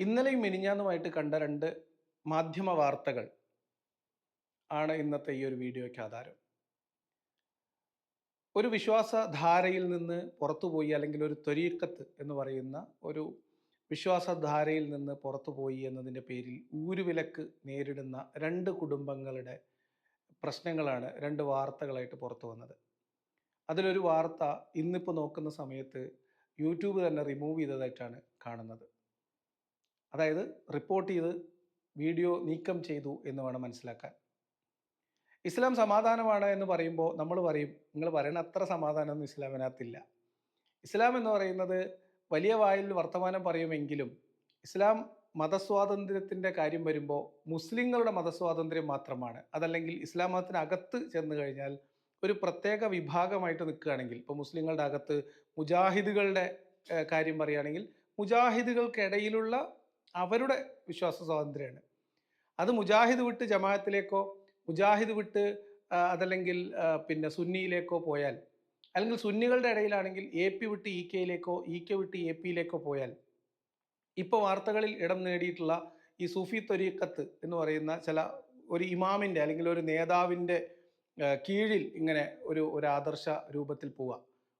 ഇന്നലെയും മിനിഞ്ഞാന്നുമായിട്ട് കണ്ട രണ്ട് മാധ്യമ വാർത്തകൾ ആണ് ഇന്നത്തെ ഈ ഒരു വീഡിയോയ്ക്ക് ആധാരം. ഒരു വിശ്വാസധാരയിൽ നിന്ന് പുറത്തുപോയി അല്ലെങ്കിൽ ഒരു ത്വരീക്കത്ത് എന്ന് പറയുന്ന ഒരു വിശ്വാസധാരയിൽ നിന്ന് പുറത്തുപോയി എന്നതിന്റെ പേരിൽ ഊരുവിലക്ക് നേരിടുന്ന രണ്ട് കുടുംബങ്ങളുടെ പ്രശ്നങ്ങളാണ് രണ്ട് വാർത്തകളായിട്ട് പുറത്തു വന്നത്. അതിലൊരു വാർത്ത ഇന്നിപ്പോൾ നോക്കുന്ന സമയത്ത് യൂട്യൂബ് തന്നെ റിമൂവ് ചെയ്തതായിട്ടാണ് കാണുന്നത്. അതായത് റിപ്പോർട്ട് ചെയ്ത് വീഡിയോ നീക്കം ചെയ്തു എന്ന് വേണം മനസ്സിലാക്കാൻ. ഇസ്ലാം സമാധാനമാണ് എന്ന് പറയുമ്പോൾ നമ്മൾ പറയും നിങ്ങൾ പറയുന്ന അത്ര സമാധാനമൊന്നും ഇസ്ലാമിനകത്തില്ല. ഇസ്ലാം എന്ന് പറയുന്നത് വലിയ വായിൽ വർത്തമാനം പറയുമെങ്കിലും ഇസ്ലാം മതസ്വാതന്ത്ര്യത്തിന്റെ കാര്യം വരുമ്പോൾ മുസ്ലിങ്ങളുടെ മതസ്വാതന്ത്ര്യം മാത്രമാണ്. അതല്ലെങ്കിൽ ഇസ്ലാം മതത്തിനകത്ത് ചെന്ന് കഴിഞ്ഞാൽ ഒരു പ്രത്യേക വിഭാഗമായിട്ട് നിൽക്കുകയാണെങ്കിൽ ഇപ്പോൾ മുസ്ലിങ്ങളുടെ അകത്ത് മുജാഹിദുകളുടെ കാര്യം പറയുകയാണെങ്കിൽ മുജാഹിദുകൾക്കിടയിലുള്ള അവരുടെ വിശ്വാസ സ്വാതന്ത്ര്യമാണ്. അത് മുജാഹിദ് വിട്ട് ജമാഅത്തിലേക്കോ മുജാഹിദ് വിട്ട് അതല്ലെങ്കിൽ പിന്നെ സുന്നിയിലേക്കോ പോയാൽ അല്ലെങ്കിൽ സുന്നികളുടെ ഇടയിലാണെങ്കിൽ എ പി വിട്ട് ഇ കെയിലേക്കോ ഇ കെ വിട്ട് എ പിയിലേക്കോ പോയാൽ ഇപ്പോൾ വാർത്തകളിൽ ഇടം നേടിയിട്ടുള്ള ഈ സൂഫി തൊരീക്കത്ത് എന്ന് പറയുന്ന ചില ഒരു ഇമാമിന്റെ അല്ലെങ്കിൽ ഒരു നേതാവിന്റെ കീഴിൽ ഇങ്ങനെ ഒരു ഒരു ആദർശ രൂപത്തിൽ പോവുക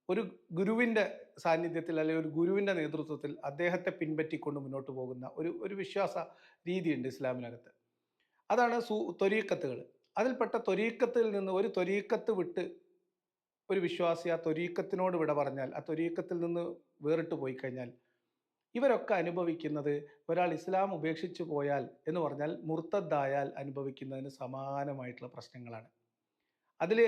ഒരു ഗുരുവിന്റെ സാന്നിധ്യത്തിൽ അല്ലെങ്കിൽ ഒരു ഗുരുവിന്റെ നേതൃത്വത്തിൽ അദ്ദേഹത്തെ പിൻപറ്റിക്കൊണ്ട് മുന്നോട്ട് പോകുന്ന ഒരു ഒരു വിശ്വാസ രീതിയുണ്ട് ഇസ്ലാമിനകത്ത്. അതാണ് സു ത്വരീക്കത്തുകൾ. അതിൽപ്പെട്ട ത്വരീക്കത്തിൽ നിന്ന് ഒരു ത്വരീക്കത്ത് വിട്ട് ഒരു വിശ്വാസി ആ ത്വരീക്കത്തിനോട് വിട പറഞ്ഞാൽ ആ ത്വരീക്കത്തിൽ നിന്ന് വേറിട്ട് പോയി കഴിഞ്ഞാൽ ഇവരൊക്കെ അനുഭവിക്കുന്നത് ഒരാൾ ഇസ്ലാം ഉപേക്ഷിച്ചു പോയാൽ എന്ന് പറഞ്ഞാൽ മുർത്തദ്ദായാൽ അനുഭവിക്കുന്നതിന് സമാനമായിട്ടുള്ള പ്രശ്നങ്ങളാണ്. അതിൽ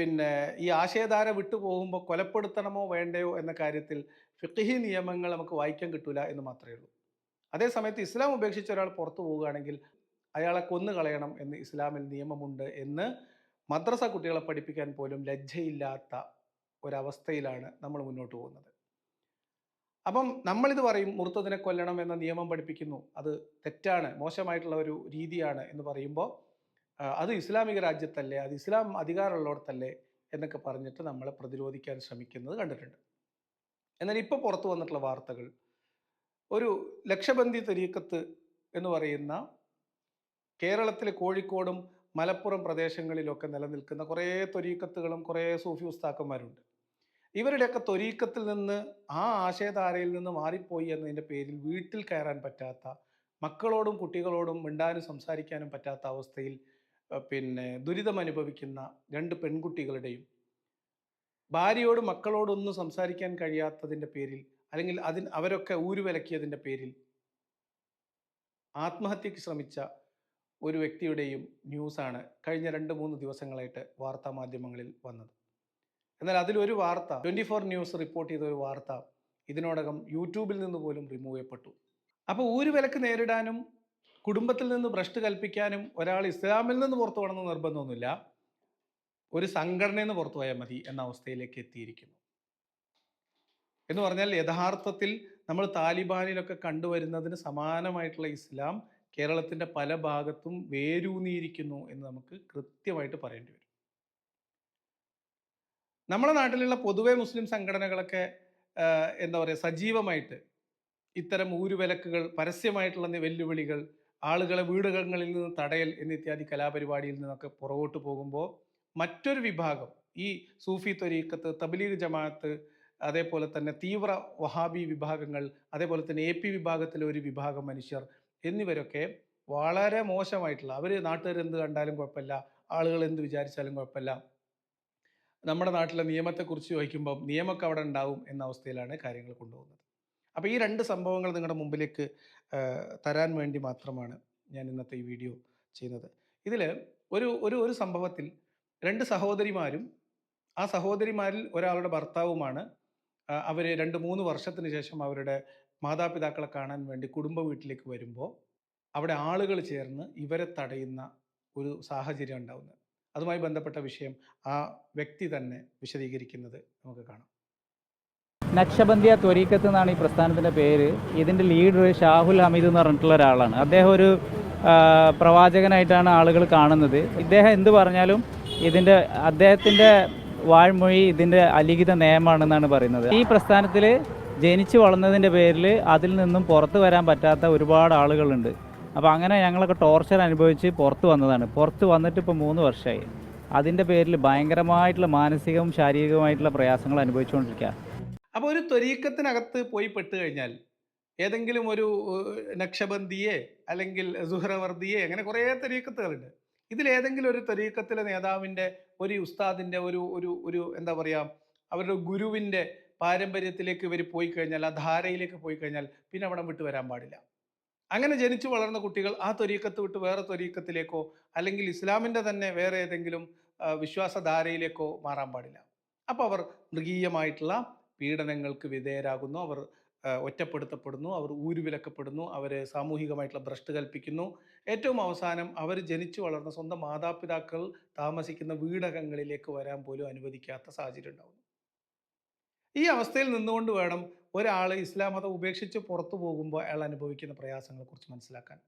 പിന്നെ ഈ ആശയധാര വിട്ടു പോകുമ്പോൾ കൊലപ്പെടുത്തണമോ വേണ്ടയോ എന്ന കാര്യത്തിൽ ഫിഖ്ഹി നിയമങ്ങൾ നമുക്ക് വായിക്കാൻ കിട്ടൂല എന്ന് മാത്രമേ ഉള്ളൂ. അതേസമയത്ത് ഇസ്ലാം ഉപേക്ഷിച്ച ഒരാൾ പുറത്തു പോവുകയാണെങ്കിൽ അയാളെ കൊന്നു കളയണം എന്ന് ഇസ്ലാമിൽ നിയമമുണ്ട് എന്ന് മദ്രസ കുട്ടികളെ പഠിപ്പിക്കാൻ പോലും ലജ്ജയില്ലാത്ത ഒരവസ്ഥയിലാണ് നമ്മൾ മുന്നോട്ട് പോകുന്നത്. അപ്പം നമ്മളിത് പറയും മുർത്തതിനെ കൊല്ലണം എന്ന നിയമം പഠിപ്പിക്കുന്നു. അത് തെറ്റാണ് മോശമായിട്ടുള്ള ഒരു രീതിയാണ് എന്ന് പറയുമ്പോൾ അത് ഇസ്ലാമിക രാജ്യത്തല്ലേ അത് ഇസ്ലാം അധികാരമുള്ളിടത്തല്ലേ എന്നൊക്കെ പറഞ്ഞിട്ട് നമ്മളെ പ്രതിരോധിക്കാൻ ശ്രമിക്കുന്നത് കണ്ടിട്ടുണ്ട്. എന്നാൽ ഇപ്പോൾ പുറത്തു വന്നിട്ടുള്ള വാർത്തകൾ ഒരു ലക്ഷബന്ധി തരീക്കത്ത് എന്ന് പറയുന്ന കേരളത്തിലെ കോഴിക്കോടും മലപ്പുറം പ്രദേശങ്ങളിലൊക്കെ നിലനിൽക്കുന്ന കുറേ തൊരീക്കത്തുകളും കുറേ സൂഫി ഉസ്താക്കന്മാരുണ്ട്. ഇവരുടെയൊക്കെ തൊരീക്കത്തിൽ നിന്ന് ആ ആശയധാരയിൽ നിന്ന് മാറിപ്പോയി എന്നതിന്റെ പേരിൽ വീട്ടിൽ കയറാൻ പറ്റാത്ത മക്കളോടും കുട്ടികളോടും മിണ്ടാനും സംസാരിക്കാനും പറ്റാത്ത അവസ്ഥയിൽ പിന്നെ ദുരിതം അനുഭവിക്കുന്ന രണ്ട് പെൺകുട്ടികളുടെയും ഭാര്യയോടും മക്കളോടൊന്നും സംസാരിക്കാൻ കഴിയാത്തതിന്റെ പേരിൽ അല്ലെങ്കിൽ അതിന് അവരൊക്കെ ഊരുവിലക്കിയതിന്റെ പേരിൽ ആത്മഹത്യക്ക് ശ്രമിച്ച ഒരു വ്യക്തിയുടെയും ന്യൂസാണ് കഴിഞ്ഞ രണ്ട് മൂന്ന് ദിവസങ്ങളായിട്ട് വാർത്താ മാധ്യമങ്ങളിൽ വന്നത്. എന്നാൽ അതിലൊരു വാർത്ത ട്വന്റി ഫോർ ന്യൂസ് റിപ്പോർട്ട് ചെയ്ത ഒരു വാർത്ത ഇതിനോടകം യൂട്യൂബിൽ നിന്ന് പോലും റിമൂവ് ചെയ്യപ്പെട്ടു. അപ്പോൾ ഊരുവിലക്ക് നേരിടാനും കുടുംബത്തിൽ നിന്ന് ഭ്രഷ്ട് കൽപ്പിക്കാനും ഒരാൾ ഇസ്ലാമിൽ നിന്ന് പുറത്തു പോകണമെന്ന് നിർബന്ധമൊന്നുമില്ല. ഒരു സംഘടനയിൽ നിന്ന് പുറത്തു പോയാൽ മതി എന്ന അവസ്ഥയിലേക്ക് എത്തിയിരിക്കുന്നു. എന്ന് പറഞ്ഞാൽ യഥാർത്ഥത്തിൽ നമ്മൾ താലിബാനിലൊക്കെ കണ്ടുവരുന്നതിന് സമാനമായിട്ടുള്ള ഇസ്ലാം കേരളത്തിന്റെ പല ഭാഗത്തും വേരൂന്നിയിരിക്കുന്നു എന്ന് നമുക്ക് കൃത്യമായിട്ട് പറയേണ്ടി വരും. നമ്മുടെ നാട്ടിലുള്ള പൊതുവെ മുസ്ലിം സംഘടനകളൊക്കെ എന്താ പറയുക സജീവമായിട്ട് ഇത്തരം ഊരുവിലക്കുകൾ പരസ്യമായിട്ടുള്ള വെല്ലുവിളികൾ ആളുകളെ വീടുകളിൽ നിന്ന് തടയൽ എന്നിത്യാദി കലാപരിപാടിയിൽ നിന്നൊക്കെ പുറകോട്ട് പോകുമ്പോൾ മറ്റൊരു വിഭാഗം ഈ സൂഫി ത്വരീക്കത്ത് തബ്ലീഗ് ജമാഅത്ത് അതേപോലെ തന്നെ തീവ്ര വഹാബി വിഭാഗങ്ങൾ അതേപോലെ തന്നെ എ പി വിഭാഗത്തിലെ ഒരു വിഭാഗം മനുഷ്യർ എന്നിവരൊക്കെ വളരെ മോശമായിട്ടുള്ള അവർ നാട്ടുകാർ എന്ത് കണ്ടാലും കുഴപ്പമില്ല ആളുകൾ എന്ത് വിചാരിച്ചാലും കുഴപ്പമില്ല. നമ്മുടെ നാട്ടിലെ നിയമത്തെക്കുറിച്ച് ചോദിക്കുമ്പോൾ നിയമമൊക്കെ അവിടെ ഉണ്ടാവും എന്ന അവസ്ഥയിലാണ് കാര്യങ്ങൾ കൊണ്ടുപോകുന്നത്. അപ്പോൾ ഈ രണ്ട് സംഭവങ്ങൾ നിങ്ങളുടെ മുമ്പിലേക്ക് തരാൻ വേണ്ടി മാത്രമാണ് ഞാൻ ഇന്നത്തെ ഈ വീഡിയോ ചെയ്യുന്നത്. ഇതിൽ ഒരു ഒരു ഒരു സംഭവത്തിൽ രണ്ട് സഹോദരിമാരും ആ സഹോദരിമാരിൽ ഒരാളുടെ ഭർത്താവുമാണ് അവർ രണ്ട് മൂന്ന് വർഷത്തിന് ശേഷം അവരുടെ മാതാപിതാക്കളെ കാണാൻ വേണ്ടി കുടുംബ വീട്ടിലേക്ക് വരുമ്പോൾ അവിടെ ആളുകൾ ചേർന്ന് ഇവരെ തടയുന്ന ഒരു സാഹചര്യം ഉണ്ടാവുന്നത്. അതുമായി ബന്ധപ്പെട്ട വിഷയം ആ വ്യക്തി തന്നെ വിശദീകരിക്കുന്നത് നമുക്ക് കാണാം. നക്ഷബന്ദിയ ത്വരീക്കത്ത് എന്നാണ് ഈ പ്രസ്ഥാനത്തിന്റെ പേര്. ഇതിന്റെ ലീഡർ ഷാഹുൽ ഹമീദ് എന്ന് പറഞ്ഞിട്ടുള്ള ഒരാളാണ്. അദ്ദേഹം ഒരു പ്രവാചകനായിട്ടാണ് ആളുകൾ കാണുന്നത്. ഇദ്ദേഹം എന്ത് പറഞ്ഞാലും ഇതിന്റെ അദ്ദേഹത്തിന്റെ വാഴ്മൊഴി ഇതിന്റെ അലിഖിത നിയമമാണെന്നാണ് പറയുന്നത്. ഈ പ്രസ്ഥാനത്തിൽ ജനിച്ചു വളർന്നതിന്റെ പേരിൽ അതിൽ നിന്നും പുറത്ത് വരാൻ പറ്റാത്ത ഒരുപാട് ആളുകളുണ്ട്. അപ്പോൾ അങ്ങനെ ഞങ്ങളൊക്കെ ടോർച്ചർ അനുഭവിച്ച് പുറത്ത് വന്നതാണ്. പുറത്ത് വന്നിട്ട് ഇപ്പോൾ മൂന്ന് വർഷമായി. അതിന്റെ പേരിൽ ഭയങ്കരമായിട്ടുള്ള മാനസികവും ശാരീരികവുമായിട്ടുള്ള പ്രയാസങ്ങൾ അനുഭവിച്ചുകൊണ്ടിരിക്കുക അപ്പോൾ ഒരു ത്വരീക്കത്തിനകത്ത് പോയി പെട്ട് കഴിഞ്ഞാൽ ഏതെങ്കിലും ഒരു നക്ഷബന്ധിയെ അല്ലെങ്കിൽ സുഹ്രവർദ്ധിയെ അങ്ങനെ കുറേ ത്വരീക്കത്തുകളുണ്ട്. ഇതിലേതെങ്കിലും ഒരു ത്വരീക്കത്തിലെ നേതാവിന്റെ ഒരു ഉസ്താദിന്റെ ഒരു ഒരു ഒരു എന്താ പറയുക അവരുടെ ഗുരുവിന്റെ പാരമ്പര്യത്തിലേക്ക് ഇവർ പോയി കഴിഞ്ഞാൽ ആ ധാരയിലേക്ക് പോയി കഴിഞ്ഞാൽ പിന്നെ അവിടെ വിട്ട് വരാൻ പാടില്ല. അങ്ങനെ ജനിച്ചു വളർന്ന കുട്ടികൾ ആ ത്വരീക്കത്ത് വിട്ട് വേറെ ത്വരീക്കത്തിലേക്കോ അല്ലെങ്കിൽ ഇസ്ലാമിന്റെ തന്നെ വേറെ ഏതെങ്കിലും വിശ്വാസധാരയിലേക്കോ മാറാൻ പാടില്ല. അപ്പോൾ അവർ മൃഗീയമായിട്ടുള്ള പീഡനങ്ങൾക്ക് വിധേയരാകുന്നു. അവർ ഒറ്റപ്പെടുത്തപ്പെടുന്നു. അവർ ഊരുവിലക്കപ്പെടുന്നു. അവരെ സാമൂഹികമായിട്ടുള്ള ഭ്രഷ്ട് കൽപ്പിക്കുന്നു. ഏറ്റവും അവസാനം അവർ ജനിച്ചു വളർന്ന സ്വന്തം മാതാപിതാക്കൾ താമസിക്കുന്ന വീടകങ്ങളിലേക്ക് വരാൻ പോലും അനുവദിക്കാത്ത സാഹചര്യം ഉണ്ടാകുന്നു. ഈ അവസ്ഥയിൽ നിന്നുകൊണ്ട് വേണം ഒരാൾ ഇസ്ലാം മതം ഉപേക്ഷിച്ച് പുറത്തു പോകുമ്പോൾ അയാൾ അനുഭവിക്കുന്ന പ്രയാസങ്ങളെക്കുറിച്ച് മനസ്സിലാക്കാൻ.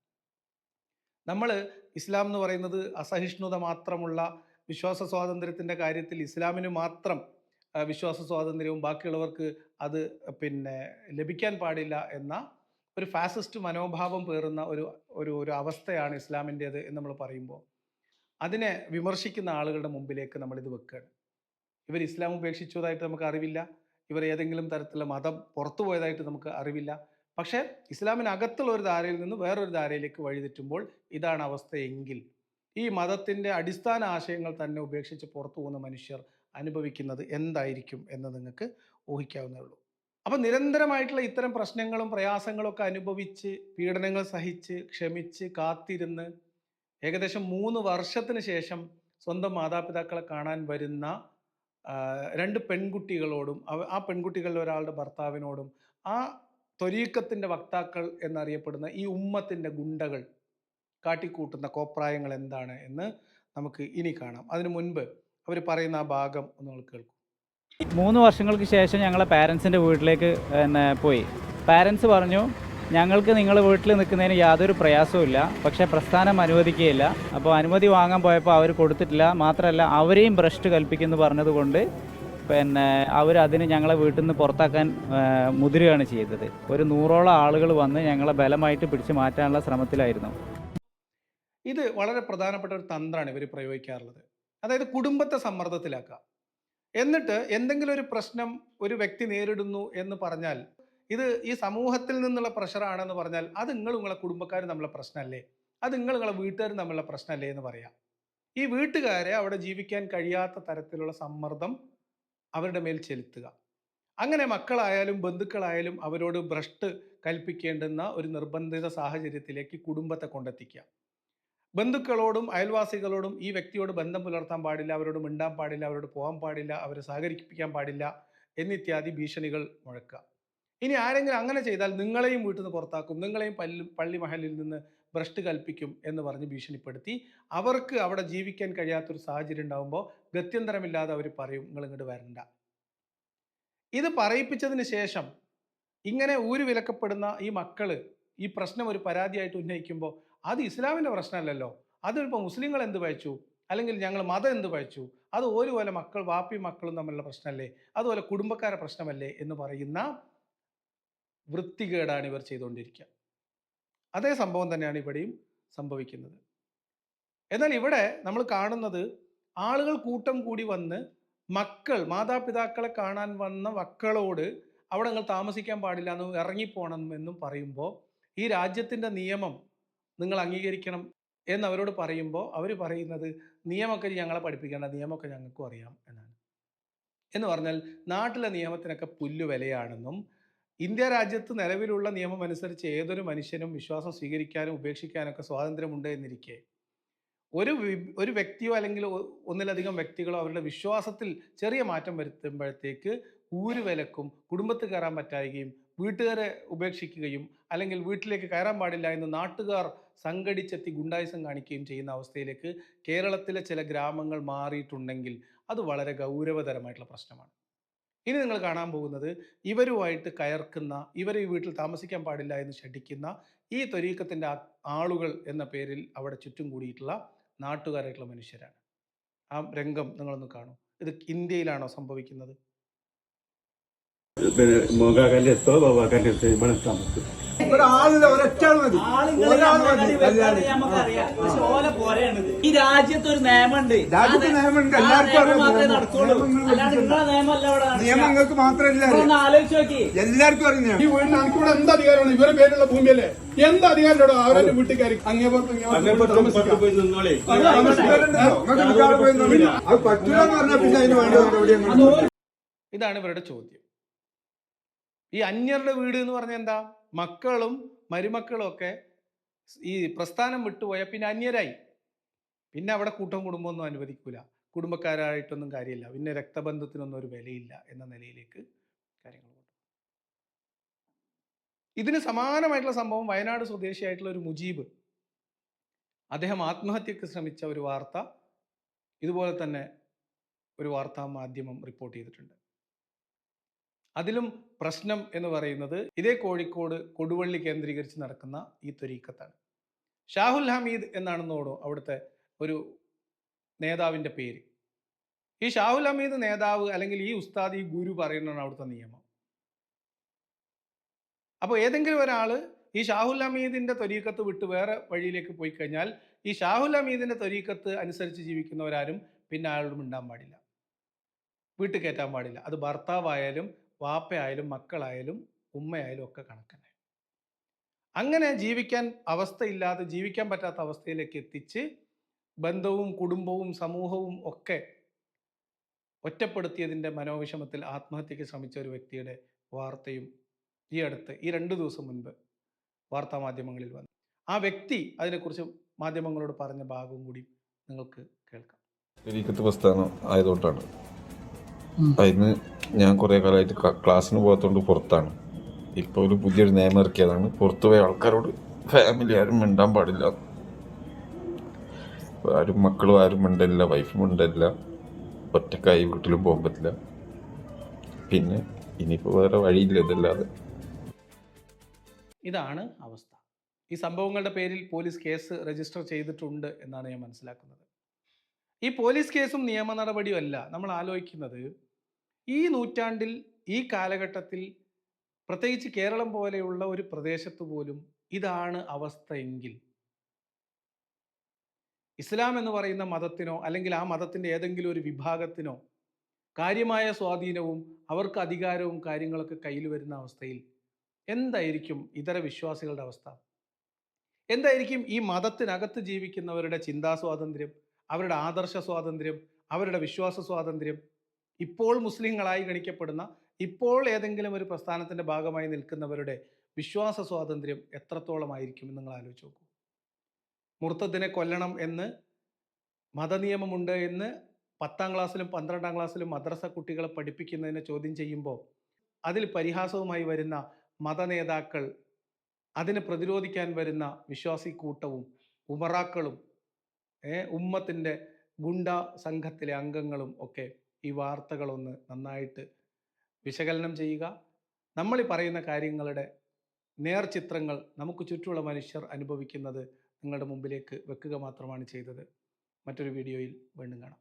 നമ്മൾ ഇസ്ലാം എന്ന് പറയുന്നത് അസഹിഷ്ണുത മാത്രമുള്ള വിശ്വാസ സ്വാതന്ത്ര്യത്തിന്റെ കാര്യത്തിൽ ഇസ്ലാമിന് മാത്രം വിശ്വാസ സ്വാതന്ത്ര്യവും ബാക്കിയുള്ളവർക്ക് അത് പിന്നെ ലഭിക്കാൻ പാടില്ല എന്ന ഒരു ഫാസിസ്റ്റ് മനോഭാവം പേറുന്ന ഒരു ഒരു ഒരു അവസ്ഥയാണ് ഇസ്ലാമിന്റേത് എന്ന് നമ്മൾ പറയുമ്പോൾ അതിനെ വിമർശിക്കുന്ന ആളുകളുടെ മുമ്പിലേക്ക് നമ്മളിത് വെക്കുകയാണ്. ഇവർ ഇസ്ലാം ഉപേക്ഷിച്ചതായിട്ട് നമുക്ക് അറിവില്ല. ഇവർ ഏതെങ്കിലും തരത്തിലുള്ള മതം പുറത്തു പോയതായിട്ട് നമുക്ക് അറിവില്ല. പക്ഷേ ഇസ്ലാമിനകത്തുള്ള ഒരു ധാരയിൽ നിന്ന് വേറൊരു ധാരയിലേക്ക് വഴിതെറ്റുമ്പോൾ ഇതാണ് അവസ്ഥയെങ്കിൽ ഈ മതത്തിന്റെ അടിസ്ഥാന ആശയങ്ങൾ തന്നെ ഉപേക്ഷിച്ച് പുറത്തു പോകുന്ന മനുഷ്യർ അനുഭവിക്കുന്നത് എന്തായിരിക്കും എന്ന് നിങ്ങൾക്ക് ഊഹിക്കാവുന്നേ ഉള്ളൂ. അപ്പം നിരന്തരമായിട്ടുള്ള ഇത്തരം പ്രശ്നങ്ങളും പ്രയാസങ്ങളും ഒക്കെ അനുഭവിച്ച് പീഡനങ്ങൾ സഹിച്ച് ക്ഷമിച്ച് കാത്തിരുന്ന് ഏകദേശം മൂന്ന് വർഷത്തിന് ശേഷം സ്വന്തം മാതാപിതാക്കളെ കാണാൻ വരുന്ന രണ്ട് പെൺകുട്ടികളോടും ആ പെൺകുട്ടികളിൽ ഒരാളുടെ ഭർത്താവിനോടും ആ ത്വരീക്കത്തിന്റെ വക്താക്കൾ എന്നറിയപ്പെടുന്ന ഈ ഉമ്മത്തിന്റെ ഗുണ്ടകൾ കാട്ടിക്കൂട്ടുന്ന കോപ്രായങ്ങൾ എന്താണ് എന്ന് നമുക്ക് ഇനി കാണാം. അതിനു മുൻപ് അവർ പറയുന്ന ആ ഭാഗം ഒന്ന് നമ്മൾ കേൾക്കും. മൂന്ന് വർഷങ്ങൾക്ക് ശേഷം ഞങ്ങളെ പാരൻസിന്റെ വീട്ടിലേക്ക് പിന്നെ പോയി. പാരൻസ് പറഞ്ഞു ഞങ്ങൾക്ക് നിങ്ങൾ വീട്ടിൽ നിൽക്കുന്നതിന് യാതൊരു പ്രയാസവും ഇല്ല. പക്ഷേ പ്രസ്ഥാനം അനുവദിക്കുകയില്ല. അപ്പോൾ അനുമതി വാങ്ങാൻ പോയപ്പോൾ അവർ കൊടുത്തിട്ടില്ല. മാത്രമല്ല അവരെയും ഭ്രഷ്ട് കൽപ്പിക്കുന്നു പറഞ്ഞതുകൊണ്ട് പിന്നെ അവർ അതിന് ഞങ്ങളെ വീട്ടിൽ നിന്ന് പുറത്താക്കാൻ മുതിരുകയാണ് ചെയ്തത്. ഒരു നൂറോളം ആളുകൾ വന്ന് ഞങ്ങളെ ബലമായിട്ട് പിടിച്ചു മാറ്റാനുള്ള ശ്രമത്തിലായിരുന്നു. ഇത് വളരെ പ്രധാനപ്പെട്ട ഒരു തന്ത്രമാണ് ഇവർ പ്രയോഗിക്കാറുള്ളത്. അതായത് കുടുംബത്തെ സമ്മർദ്ദത്തിലാക്കുക. എന്നിട്ട് എന്തെങ്കിലും ഒരു പ്രശ്നം ഒരു വ്യക്തി നേരിടുന്നു എന്ന് പറഞ്ഞാൽ ഇത് ഈ സമൂഹത്തിൽ നിന്നുള്ള പ്രഷറാണെന്ന് പറഞ്ഞാൽ അത് നിങ്ങൾ നിങ്ങളെ കുടുംബക്കാരും തമ്മിലുള്ള പ്രശ്നമല്ലേ? അത് നിങ്ങൾ നിങ്ങളെ വീട്ടുകാരും തമ്മിലുള്ള പ്രശ്നമല്ലേ എന്ന് പറയാം. ഈ വീട്ടുകാരെ അവിടെ ജീവിക്കാൻ കഴിയാത്ത തരത്തിലുള്ള സമ്മർദ്ദം അവരുടെ മേൽ ചെലുത്തുക. അങ്ങനെ മക്കളായാലും ബന്ധുക്കളായാലും അവരോട് ഭ്രഷ്ട് കൽപ്പിക്കേണ്ടുന്ന ഒരു നിർബന്ധിത സാഹചര്യത്തിലേക്ക് കുടുംബത്തെ കൊണ്ടെത്തിക്കുക. ബന്ധുക്കളോടും അയൽവാസികളോടും ഈ വ്യക്തിയോട് ബന്ധം പുലർത്താൻ പാടില്ല അവരോട് മിണ്ടാൻ പാടില്ല അവരോട് പോകാൻ പാടില്ല അവരെ സഹകരിപ്പിക്കാൻ പാടില്ല എന്നിത്യാദി ഭീഷണികൾ മുഴക്കുക. ഇനി ആരെങ്കിലും അങ്ങനെ ചെയ്താൽ നിങ്ങളെയും വീട്ടിൽ നിന്ന് പുറത്താക്കും നിങ്ങളെയും പള്ളി പള്ളി മഹലിൽ നിന്ന് ഭ്രഷ്ട് കൽപ്പിക്കും എന്ന് പറഞ്ഞ് ഭീഷണിപ്പെടുത്തി അവർക്ക് അവിടെ ജീവിക്കാൻ കഴിയാത്തൊരു സാഹചര്യം ഉണ്ടാകുമ്പോൾ ഗത്യന്തരമില്ലാതെ അവർ പറയും നിങ്ങൾ ഇങ്ങോട്ട് വരണ്ട. ഇത് പറയിപ്പിച്ചതിന് ശേഷം ഇങ്ങനെ ഊരു വിലക്കപ്പെടുന്ന ഈ മക്കൾ ഈ പ്രശ്നം ഒരു പരാതിയായിട്ട് ഉന്നയിക്കുമ്പോൾ അത് ഇസ്ലാമിന്റെ പ്രശ്നമല്ലല്ലോ. അതിപ്പോൾ മുസ്ലിങ്ങൾ എന്ത് വായിച്ചു അല്ലെങ്കിൽ ഞങ്ങൾ മതം എന്ത് പഴിച്ചു അത് ഒരുപോലെ മക്കൾ വാപ്പി മക്കളും തമ്മിലുള്ള പ്രശ്നമല്ലേ? അതുപോലെ കുടുംബക്കാരെ പ്രശ്നമല്ലേ എന്ന് പറയുന്ന വൃത്തികേടാണ് ഇവർ ചെയ്തുകൊണ്ടിരിക്കുക. അതേ സംഭവം തന്നെയാണ് ഇവിടെയും സംഭവിക്കുന്നത്. എന്നാൽ ഇവിടെ നമ്മൾ കാണുന്നത് ആളുകൾ കൂട്ടം കൂടി വന്ന് മക്കൾ മാതാപിതാക്കളെ കാണാൻ വന്ന മക്കളോട് അവിടെ നിങ്ങൾ താമസിക്കാൻ പാടില്ല എന്നും ഇറങ്ങിപ്പോണം എന്നും പറയുമ്പോൾ ഈ രാജ്യത്തിന്റെ നിയമം നിങ്ങൾ അംഗീകരിക്കണം എന്നവരോട് പറയുമ്പോൾ അവർ പറയുന്നത് നിയമമൊക്കെ ഞങ്ങളെ പഠിപ്പിക്കേണ്ട നിയമമൊക്കെ ഞങ്ങൾക്കും അറിയാം എന്നാണ്. എന്ന് പറഞ്ഞാൽ നാട്ടിലെ നിയമത്തിനൊക്കെ പുല്ല് വിലയാണെന്നും ഇന്ത്യ രാജ്യത്ത് നിലവിലുള്ള നിയമം അനുസരിച്ച് ഏതൊരു മനുഷ്യനും വിശ്വാസം സ്വീകരിക്കാനും ഉപേക്ഷിക്കാനൊക്കെ സ്വാതന്ത്ര്യമുണ്ട് എന്നിരിക്കെ ഒരു ഒരു വ്യക്തിയോ അല്ലെങ്കിൽ ഒന്നിലധികം വ്യക്തികളോ അവരുടെ വിശ്വാസത്തിൽ ചെറിയ മാറ്റം വരുത്തുമ്പോഴത്തേക്ക് ഊരുവിലക്കും കുടുംബത്തിൽ കയറാൻ പറ്റാവുകയും വീട്ടുകാരെ ഉപേക്ഷിക്കുകയും അല്ലെങ്കിൽ വീട്ടിലേക്ക് കയറാൻ പാടില്ല എന്ന് നാട്ടുകാർ സംഘടിച്ചെത്തി ഗുണ്ടായുസം കാണിക്കുകയും ചെയ്യുന്ന അവസ്ഥയിലേക്ക് കേരളത്തിലെ ചില ഗ്രാമങ്ങൾ മാറിയിട്ടുണ്ടെങ്കിൽ അത് വളരെ ഗൗരവതരമായിട്ടുള്ള പ്രശ്നമാണ്. ഇനി നിങ്ങൾ കാണാൻ പോകുന്നത് ഇവരുമായിട്ട് കയർക്കുന്ന ഇവരെ ഈ വീട്ടിൽ താമസിക്കാൻ പാടില്ല എന്ന് ശഠിക്കുന്ന ഈ തൊരീക്കത്തിന്റെ ആളുകൾ എന്ന പേരിൽ അവിടെ ചുറ്റും കൂടിയിട്ടുള്ള നാട്ടുകാരായിട്ടുള്ള മനുഷ്യരാണ്. ആ രംഗം നിങ്ങളൊന്ന് കാണൂ. ഇത് ഇന്ത്യയിലാണോ സംഭവിക്കുന്നത്? പിന്നെ മോകാക്കാന്റെ എത്തോ ബാബാക്കാന്റെ എത്തോ ഇവിടെ താമസം ഇവിടെ ആളില്ല ഒരൊറ്റാൾ മതി. ഒരാൾ മതി. കല്യാണം. ഈ രാജ്യത്ത് ഒരു നിയമമുണ്ട്. രാജ്യത്ത് നിയമമുണ്ട്. എല്ലാവർക്കും അറിയാം. മാത്രമേ നിയമം. നടക്കുള്ളൂ നിയമങ്ങൾ അല്ലാണ്ട് നിങ്ങളെ നിയമമല്ല ഇവിടെ നടക്കുക. നിയമങ്ങൾക്ക് മാത്രമല്ല ആലോചിച്ച് എല്ലാവർക്കും അറിയാം ഈ വീടിന് എനിക്കിവിടെ എന്ത് അധികാരമാണ്? ഇവരുടെ പേരുള്ള ഭൂമിയല്ലേ? എന്ത് അധികാരം അവരുടെ വീട്ടുകാരി? അങ്ങനെ അങ്ങേപ്പുറത്ത് ഇങ്ങേപ്പുറത്ത് താമസിക്കാം. പോയി നിന്നോളേ. താമസിക്കാറുണ്ടല്ലോ. നിങ്ങൾക്ക് നിൽക്കാതെ പോയി നിന്നില്ല. അത് പറ്റൂല പറഞ്ഞാൽ പിന്നെ അതിന് വേണ്ടി. ഇതാണ് ഇവരുടെ ചോദ്യം. ഈ അന്യരുടെ വീട് എന്ന് പറഞ്ഞാൽ എന്താ? മക്കളും മരുമക്കളും ഒക്കെ ഈ പ്രസ്ഥാനം വിട്ടുപോയാൽ പിന്നെ അന്യരായി. പിന്നെ അവിടെ കൂട്ടം കുടുംബമൊന്നും അനുവദിക്കൂല. കുടുംബക്കാരായിട്ടൊന്നും കാര്യമില്ല. പിന്നെ രക്തബന്ധത്തിനൊന്നും ഒരു വിലയില്ല എന്ന നിലയിലേക്ക് കാര്യങ്ങൾ കൊണ്ടു ഇതിന് സമാനമായിട്ടുള്ള സംഭവം വയനാട് സ്വദേശിയായിട്ടുള്ള ഒരു മുജീബ്. അദ്ദേഹം ആത്മഹത്യക്ക് ശ്രമിച്ച ഒരു വാർത്ത. ഇതുപോലെ തന്നെ ഒരു വാർത്താ മാധ്യമം റിപ്പോർട്ട് ചെയ്തിട്ടുണ്ട്. അതിലും പ്രശ്നം എന്ന് പറയുന്നത് ഇതേ കോഴിക്കോട് കൊടുവള്ളി കേന്ദ്രീകരിച്ച് നടക്കുന്ന ഈ ത്വരീക്കത്താണ്. ഷാഹുൽ ഹമീദ് എന്നാണെന്നോടോ അവിടുത്തെ ഒരു നേതാവിന്റെ പേര്. ഈ ഷാഹുൽ ഹമീദ് നേതാവ് അല്ലെങ്കിൽ ഈ ഉസ്താദ് ഈ ഗുരു പറയുന്നതാണ് അവിടുത്തെ നിയമം. അപ്പോൾ ഏതെങ്കിലും ഒരാൾ ഈ ഷാഹുൽ ഹമീദിന്റെ ത്വരീക്കത്ത് വിട്ട് വേറെ വഴിയിലേക്ക് പോയി കഴിഞ്ഞാൽ ഈ ഷാഹുൽ ഹമീദിന്റെ ത്വരീക്കത്ത് അനുസരിച്ച് ജീവിക്കുന്നവരാരും പിന്നെ അയാളോടും മിണ്ടാൻ പാടില്ല. വീട്ടിൽ കയറ്റാൻ പാടില്ല. അത് ഭർത്താവായാലും വാപ്പയായാലും മക്കളായാലും ഉമ്മയായാലും ഒക്കെ കണക്കന്നെ. അങ്ങനെ ജീവിക്കാൻ അവസ്ഥയില്ലാതെ ജീവിക്കാൻ പറ്റാത്ത അവസ്ഥയിലേക്ക് എത്തിച്ച് ബന്ധവും കുടുംബവും സമൂഹവും ഒക്കെ ഒറ്റപ്പെടുത്തിയതിന്റെ മനോവിഷമത്തിൽ ആത്മഹത്യക്ക് ശ്രമിച്ച ഒരു വ്യക്തിയുടെ വാർത്തയും ഈ അടുത്ത് ഈ രണ്ട് ദിവസം മുൻപ് വാർത്താ മാധ്യമങ്ങളിൽ വന്നു. ആ വ്യക്തി അതിനെക്കുറിച്ച് മാധ്യമങ്ങളോട് പറഞ്ഞ ഭാഗവും കൂടി നിങ്ങൾക്ക് കേൾക്കാം. ആയതുകൊണ്ടാണ്. അതിന് ഞാൻ കുറേ കാലമായിട്ട് ക്ലാസ്സിന് പോകാത്തതുകൊണ്ട് പുറത്താണ്. ഇപ്പോൾ ഒരു പുതിയൊരു നിയമം ഇറക്കിയതാണ്. പുറത്തു പോയ ആൾക്കാരോട് ഫാമിലി ആരും മിണ്ടാൻ പാടില്ല. ആരും മക്കളും ആരും മിണ്ടില്ല വൈഫും മിണ്ടില്ല ഒറ്റക്കായി വീട്ടിലും പോകാൻ പറ്റില്ല. പിന്നെ ഇനിയിപ്പോൾ വേറെ വഴിയില്ല ഇതല്ലാതെ. ഇതാണ് അവസ്ഥ. ഈ സംഭവങ്ങളുടെ പേരിൽ പോലീസ് കേസ് രജിസ്റ്റർ ചെയ്തിട്ടുണ്ട് എന്നാണ് ഞാൻ മനസ്സിലാക്കുന്നത്. ഈ പോലീസ് കേസും നിയമ നടപടിയും അല്ല നമ്മൾ ആലോചിക്കുന്നത് ഈ നൂറ്റാണ്ടിൽ ഈ കാലഘട്ടത്തിൽ പ്രത്യേകിച്ച് കേരളം പോലെയുള്ള ഒരു പ്രദേശത്ത് പോലും ഇതാണ് അവസ്ഥ എങ്കിൽ. ഇസ്ലാം എന്ന് പറയുന്ന മതത്തിനോ അല്ലെങ്കിൽ ആ മതത്തിന്റെ ഏതെങ്കിലും ഒരു വിഭാഗത്തിനോ കാര്യമായ സ്വാധീനവും അവർക്ക് അധികാരവും കാര്യങ്ങളൊക്കെ കയ്യിൽ വരുന്ന അവസ്ഥയിൽ എന്തായിരിക്കും ഇതര വിശ്വാസികളുടെ അവസ്ഥ? എന്തായിരിക്കും ഈ മതത്തിനകത്ത് ജീവിക്കുന്നവരുടെ ചിന്താ സ്വാതന്ത്ര്യം അവരുടെ ആദർശ സ്വാതന്ത്ര്യം അവരുടെ വിശ്വാസ സ്വാതന്ത്ര്യം? ഇപ്പോൾ മുസ്ലിങ്ങളായി ഗണിക്കപ്പെടുന്ന ഇപ്പോൾ ഏതെങ്കിലും ഒരു പ്രസ്ഥാനത്തിന്റെ ഭാഗമായി നിൽക്കുന്നവരുടെ വിശ്വാസ സ്വാതന്ത്ര്യം എത്രത്തോളമായിരിക്കും എന്ന് നിങ്ങൾ ആലോചിച്ച് നോക്കൂ. മുർത്തദിനെ കൊല്ലണം എന്ന് മതനിയമമുണ്ട് എന്ന് പത്താം ക്ലാസ്സിലും പന്ത്രണ്ടാം ക്ലാസ്സിലും മദ്രസ കുട്ടികളെ പഠിപ്പിക്കുന്നതിനെ ചോദ്യം ചെയ്യുമ്പോൾ അതിൽ പരിഹാസവുമായി വരുന്ന മതനേതാക്കൾ അതിനെ പ്രതിരോധിക്കാൻ വരുന്ന വിശ്വാസി കൂട്ടവും ഉമറാക്കളും ഉമ്മത്തിന്റെ ഗുണ്ട സംഘത്തിലെ അംഗങ്ങളും ഒക്കെ ഈ വാർത്തകളൊന്ന് നന്നായിട്ട് വിശകലനം ചെയ്യുക. നമ്മൾ ഈ പറയുന്ന കാര്യങ്ങളുടെ നേർചിത്രങ്ങൾ നമുക്ക് ചുറ്റുമുള്ള മനുഷ്യർ അനുഭവിക്കുന്നത് നിങ്ങളുടെ മുമ്പിലേക്ക് വെക്കുക മാത്രമാണ് ചെയ്തത്. മറ്റൊരു വീഡിയോയിൽ വീണ്ടും കാണാം.